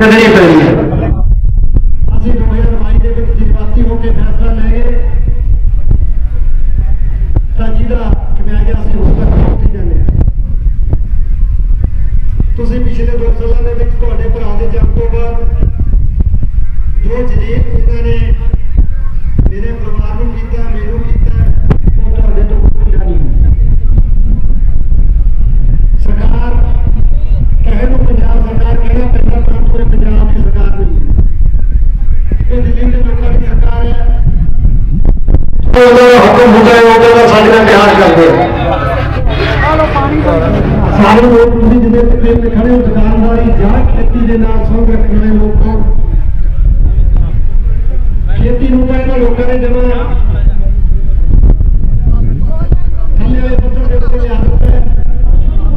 ਕੱਢਣੀ ਪੈਣੀ ਹੈ। ਅਸੀਂ 2022 ਦੇ ਵਿੱਚ ਜਜ਼ਬਾਤੀ ਹੋ ਕੇ ਫੈਸਲਾ ਲੈ ਗਏ। ਤਾਂ ਜਿਹਦਾ ਕਮਿਆਜਾ ਅਸੀਂ ਉਸ ਤੱਕ ਪਹੁੰਚੀ ਜਾਂਦੇ ਹਾਂ ਤੁਸੀਂ ਪਿਛਲੇ ਦੋ ਸਾਲਾਂ ਦੇ ਵਿੱਚ ਤੁਹਾਡੇ ਭਰਾ ਦੇ ਜਨਮ ਤੋਂ ਬਾਅਦ ਜੋ ਜਲੀਲ ਇਹਨਾਂ ਨੇ ਮੇਰੇ ਪਰਿਵਾਰ ਨੂੰ ਕੀਤਾ, ਮੈਨੂੰ ਕੀਤਾ ਉਹਨਾਂ ਦਾ ਹੁਕਮ ਹੁੰਦਾ ਹੈ ਉਹਦੇ ਨਾਲ ਸਾਡੇ ਨਾਲ ਪਿਆਰ ਕਰਦੇ ਸਾਰੇ ਲੋਕ ਤੁਸੀਂ ਜਿਵੇਂ ਤਕਰੀਬ ਤੇ ਖੜੇ ਹੋ ਦੁਕਾਨਦਾਰੀ ਜਾਂ ਖੇਤੀ ਦੇ ਨਾਲ ਸੰਬੰਧ ਰੱਖਣ ਵਾਲੇ ਲੋਕ ਹੋ ਖੇਤੀ ਨੂੰ ਤਾਂ ਇਹਨਾਂ ਲੋਕਾਂ ਨੇ ਜਮਾ ਦੇ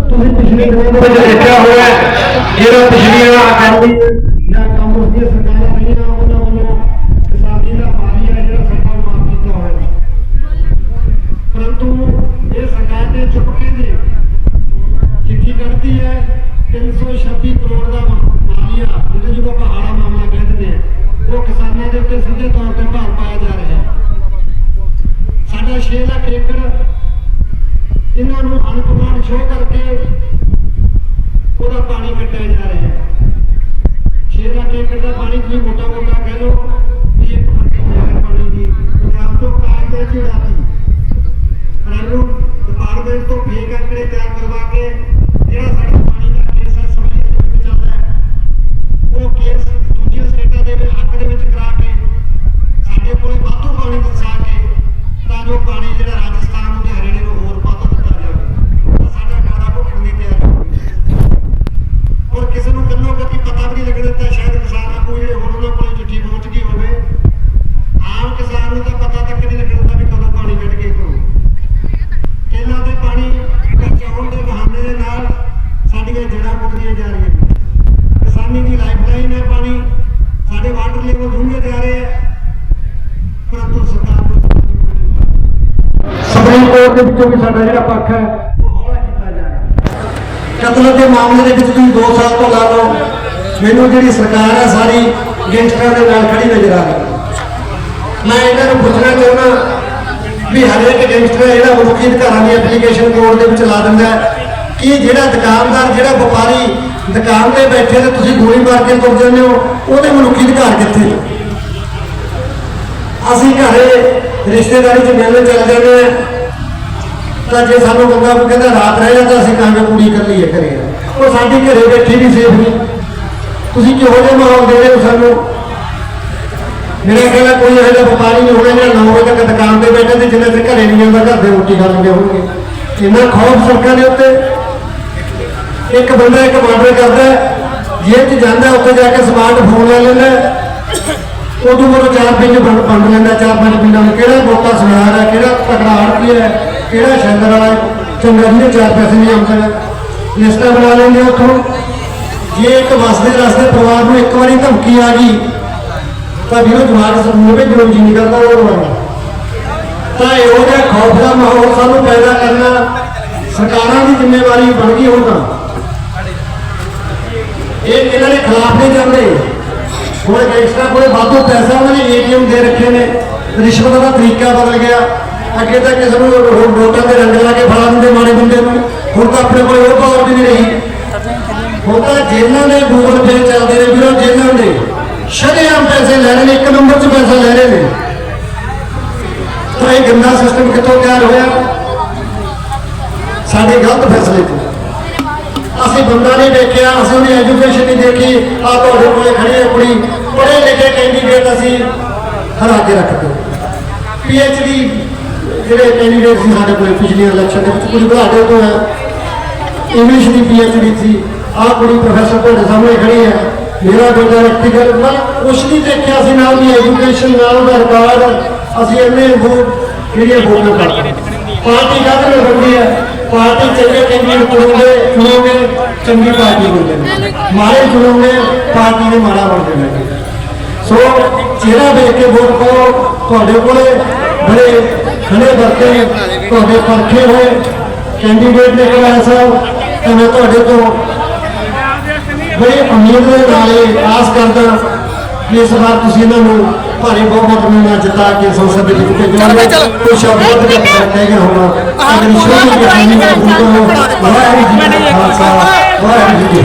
ਤੁਸੀਂ ਪਿਛਲੇ ਦਿਨਾਂ ਦੇ ਵਿੱਚ ਦੇਖਿਆ ਹੋਇਆ ਜਿਹੜਾ ਪਿਛਲੀਆਂ ਅਕਾਲੀ ਜਾਂ ਕਾਂਗਰਸ ਦੀਆਂ ਸਰਕਾਰਾਂ ਰਹੀਆਂ ਉਹਨਾਂ ਵੱਲੋਂ ਇਹ ਸਰਕਾਰ ਨੇ। ਚਿੱਠੀ ਕੱਢਦੀ ਹੈ 326 ਕਰੋੜ ਦਾ ਮਾਲੀਆ ਜਿਹਦੇ ਜਿਹਨੂੰ ਆਪਾਂ ਹਾੜਾ ਮਾਮਲਾ ਕਹਿ ਦਿੰਦੇ ਆ ਉਹ ਕਿਸਾਨਾਂ ਦੇ ਉੱਤੇ ਸਿੱਧੇ ਤੌਰ ਤੇ ਭਾਰ ਪਾਇਆ ਜਾ ਰਿਹਾ ਹੈ। ਸਾਡਾ 6 ਲੱਖ ਏਕੜ ਇਹਨਾਂ ਨੂੰ ਅਨੁਪਮਾਨ ਸ਼ੋਅ ਕਰਕੇ ਉਹਦਾ ਪਾਣੀ ਕੱਟਿਆ ਜਾ ਰਿਹਾ ਹੈ। 6 ਲੱਖ ਏਕੜ ਦਾ ਪਾਣੀ ਤੁਸੀਂ ਮੋਟਾ ਮੋਟਾ ਕਹਿ ਲਓ ਵੀ ਇੱਕ ਪਾਣੀ ਦੀ ਪੰਜਾਬ ਤੋਂ ਕਾਰ ਤੇ ਕੋਰਟ ਸਾਡਾ ਜਿਹੜਾ ਪੱਖ ਹੈ ਕਤਲ ਦੇ ਮਾਮਲੇ ਦੇ ਵਿੱਚ ਤੁਸੀਂ 2 ਸਾਲ ਤੋਂ ਲਾ ਲਓ। ਮੈਨੂੰ ਜਿਹੜੀ ਸਰਕਾਰ ਹੈ, ਸਾਰੀ ਗੈਂਗਸਟਰਾਂ ਦੇ ਨਾਲ ਖੜੀ ਨਜ਼ਰ ਆ ਰਹੀ ਮੈਂ ਇਹਨਾਂ ਨੂੰ ਪੁੱਛਣਾ ਚਾਹੁੰਦਾ ਵੀ ਹਰੇਕ ਗੈਂਗਸਟਰ ਜਿਹੜਾ ਮਨੁੱਖੀ ਅਧਿਕਾਰਾਂ ਦੀ ਐਪਲੀਕੇਸ਼ਨ ਕੋਰਟ ਦੇ ਵਿੱਚ ਲਾ ਦਿੰਦਾ ਹੈ। ਕਿ ਜਿਹੜਾ ਦੁਕਾਨਦਾਰ, ਜਿਹੜਾ ਵਪਾਰੀ ਦੁਕਾਨ ਤੇ ਬੈਠੇ ਤੇ ਤੁਸੀਂ ਗੋਲੀ ਮਾਰ ਕੇ ਤੁਰ ਜਾਂਦੇ ਹੋ, ਉਹਦੇ ਮਨੁੱਖੀ ਅਧਿਕਾਰ ਕਿੱਥੇ ਅਸੀਂ ਘਰੇ ਰਿਸ਼ਤੇਦਾਰੀ 'ਚ ਮਿਲਣ ਚੱਲ ਜਾਂਦੇ ਆ ਤਾਂ ਜੇ ਸਾਨੂੰ ਬੰਦਾ ਕੋਈ ਕਹਿੰਦਾ ਰਾਤ ਰਹਿ ਜਾਂਦਾ ਅਸੀਂ ਕਹਾਂਗੇ ਕੁੜੀ ਕਰ ਲਈਏ ਘਰੇ ਉਹ ਸਾਡੀ ਘਰੇ ਬੈਠੀ ਵੀ ਸੇਫ ਨਹੀਂ। ਤੁਸੀਂ ਕਿਹੋ ਜਿਹਾ ਮਾਹੌਲ ਦੇ ਰਹੇ ਹੋ ਸਾਨੂੰ? ਮੇਰਾ ਕਹਿੰਦਾ ਕੋਈ ਇਹੋ ਜਿਹਾ ਵਪਾਰੀ ਨਹੀਂ ਹੋਣਾ ਜਿਹੜਾ 9 ਵਜੇ ਤੱਕ ਦੁਕਾਨ ਤੇ ਬੈਠੇ ਤੇ ਜਿੰਨੇ ਤੱਕ ਘਰੇ ਨਹੀਂ ਜਾਂਦਾ ਘਰ ਦੇ ਰੋਟੀ ਖਾ ਲੈਂਦੇ ਹੋਣਗੇ। ਇੰਨਾ ਖੌਫ ਸੜਕਾਂ ਦੇ ਉੱਤੇ ਇੱਕ ਬੰਦਾ ਇੱਕ ਮਰਡਰ ਕਰਦਾ ਹੈ, 'ਚ ਜਾਂਦਾ ਉੱਥੇ ਜਾ ਕੇ ਸਮਾਰਟ ਫੋਨ ਲੈ ਲੈਂਦਾ ਉਦੋਂ ਮਰੋ ਚਾਰ ਪਿੰਡ ਵੰਡ ਲੈਂਦਾ ਚਾਰ ਪੰਜ ਪਿੰਡਾਂ ਨੂੰ ਕਿਹੜਾ ਮੋਟਾ ਸੁਨਾਰ ਹੈ ਕਿਹੜਾ ਤਕੜਾ ਆੜਤੀ ਹੈ। ਕਿਹੜਾ ਸ਼ੈਂਦਰ ਵਾਲਾ ਚੰਗਾ ਜਿਹਦੇ ਚਾਰ ਪੈਸੇ ਨਹੀਂ ਆਉਂਦੇ। ਲਿਸਟਾਂ ਬਣਾ ਲੈਂਦੇ ਉੱਥੋਂ। ਜੇ ਇੱਕ ਵਸਦੇ ਰਸਤੇ ਪਰਿਵਾਰ ਨੂੰ ਇੱਕ ਵਾਰੀ ਧਮਕੀ ਆ ਗਈ, ਤਾਂ ਵੀਰੋ ਜਵਾਨ ਸਮੂਹ ਵਿੱਚ ਜੋ ਜੀ ਨਹੀਂ ਉਹ ਰਵਾਨਾ ਤਾਂ ਇਹੋ ਜਿਹਾ ਖੌਫ ਦਾ ਮਾਹੌਲ ਸਾਨੂੰ ਪੈਦਾ ਕਰਨਾ ਸਰਕਾਰਾਂ ਦੀ ਜ਼ਿੰਮੇਵਾਰੀ ਬਣ ਗਈ ਹੁਣ ਤਾਂ। ਇਹ ਇਹਨਾਂ ਦੇ ਖਿਲਾਫ ਨਹੀਂ ਜਾਂਦੇ। ਹੁਣ ਗੈਂਗਸਟਰਾਂ ਕੋਲੇ ਵਾਧੂ ਪੈਸਾ ਉਹਨਾਂ ਨੇ ਏਟੀਐਮ ਦੇ ਰੱਖੇ ਨੇ। ਰਿਸ਼ਵਤ ਦਾ ਤਰੀਕਾ ਬਦਲ ਗਿਆ। ਅੱਗੇ ਤਾਂ ਕਿਸੇ ਨੂੰ ਰੋ- ਨੋਟਾਂ ਦੇ ਰੰਗ ਲਾ ਕੇ ਫੜਾ ਦਿੰਦੇ ਮਾੜੇ ਬੰਦੇ ਨੂੰ, ਹੁਣ ਤਾਂ ਆਪਣੇ ਕੋਲ ਉਹ ਪਾਵਰ ਵੀ ਨਹੀਂ ਰਹੀ। ਹੁਣ ਤਾਂ ਜੇਲ੍ਹਾਂ ਦੇ ਗੂਗਲ ਪੇ ਚੱਲਦੇ ਨੇ ਵੀਰੋ, ਜੇਲ੍ਹਾਂ ਦੇ। ਸ਼ਰੇਆਮ ਪੈਸੇ ਲੈ ਰਹੇ ਨੇ, ਇੱਕ ਨੰਬਰ 'ਚ ਪੈਸਾ ਲੈ ਰਹੇ ਨੇ। ਤਾਂ ਇਹ ਗੰਦਾ ਸਿਸਟਮ ਕਿੱਥੋਂ ਤਿਆਰ ਹੋਇਆ? ਸਾਡੇ ਗਲਤ ਫੈਸਲੇ ਤੋਂ। ਅਸੀਂ ਬੰਦਾ ਨਹੀਂ ਦੇਖਿਆ, ਅਸੀਂ ਉਹਦੀ ਐਜੂਕੇਸ਼ਨ ਨਹੀਂ ਦੇਖੀ। ਆ ਤੁਹਾਡੇ ਕੋਲੇ ਖੜੇ ਆਪਣੀ ਪੜ੍ਹੇ ਲਿਖੇ ਕੈਂਡੀਡੇਟ ਅਸੀਂ ਹਰਾ ਕੇ ਰੱਖਦੇ ਡੀ ਜਿਹੜੇ ਕੈਂਡੀਡੇਟ ਸੀ ਸਾਡੇ ਕੋਲੇ ਪਿਛਲੀ ਇਲੈਕਸ਼ਨ ਦੇ ਵਿੱਚ, ਕੁਝ ਬੁਢਾਡੇ ਤੋਂ ਹੈ ਇੰਗਲਿਸ਼ ਦੀ ਡੀ ਸੀ। ਆ ਕੁੜੀ ਪ੍ਰੋਫੈਸਰ ਤੁਹਾਡੇ ਸਾਹਮਣੇ ਖੜੀ ਹੈ। ਮੇਰਾ ਬੇਟਾ ਇਲੈਕਟ੍ਰੀਕਲ ਮੈਂ ਕੁਛ ਨਹੀਂ ਦੇਖਿਆ ਸੀ ਨਾਲ ਦੀ ਐਜੂਕੇਸ਼ਨ ਨਾਲ ਦਾ ਰਿਕਾਰਡ। ਅਸੀਂ ਇੰਨੇ ਵੋਟ ਜਿਹੜੀਆਂ ਵੋਟਾਂ ਕਰਦੇ ਪਾਰਟੀ ਕਾਹਦੇ ਨਾਲ ਬਣਦੀ ਹੈ? ਪਾਰਟੀ ਚੰਗੇ ਕੈਂਡੀਡੇਟ ਚੁਣੋਗੇ ਚੁਣੋਗੇ, ਚੰਗੀ ਪਾਰਟੀ ਬਣਦੇ ਨੇ ਮਾਰੇ ਚੁਣੋਗੇ, ਪਾਰਟੀ ਦੇ ਮਾੜਾ ਬਣਦੇ ਨੇ ਸੋ, ਚਿਹਰਾ ਦੇਖ ਕੇ ਵੋਟ ਪਾਓ, ਤੁਹਾਡੇ ਕੋਲੇ ਬੜੇ ਖੜੇ ਵਰਤੇ ਤੁਹਾਡੇ ਪਰਖੇ ਹੋਏ ਕੈਂਡੀਡੇਟ ਨੇ ਕਿਹਾ ਸਾਹਿਬ ਤੇ ਮੈਂ ਤੁਹਾਡੇ ਤੋਂ ਬੜੀ ਉਮੀਦ ਦੇ ਨਾਲ ਆਸ ਕਰਦਾ ਕਿ ਇਸ ਵਾਰ ਤੁਸੀਂ ਇਹਨਾਂ ਨੂੰ ਭਾਰੀ ਬਹੁਮਤ ਨਾਲ ਜਿਤਾ ਕੇ ਸੰਸਦ ਦੇ ਵਿੱਚ ਭੇਜੋਗੇ ਕੋਈ ਸ਼ਬਦ ਦੇ ਕਹਿ ਹੋਣਾ। ਅਗਲੀ ਸ਼ੋਅ ਦੀ ਕਹਾਣੀ ਦਾ ਵਾਹਿਗੁਰੂ ਜੀ ਕਾ ਖਾਲਸਾ ਵਾਹਿਗੁਰੂ ਜੀ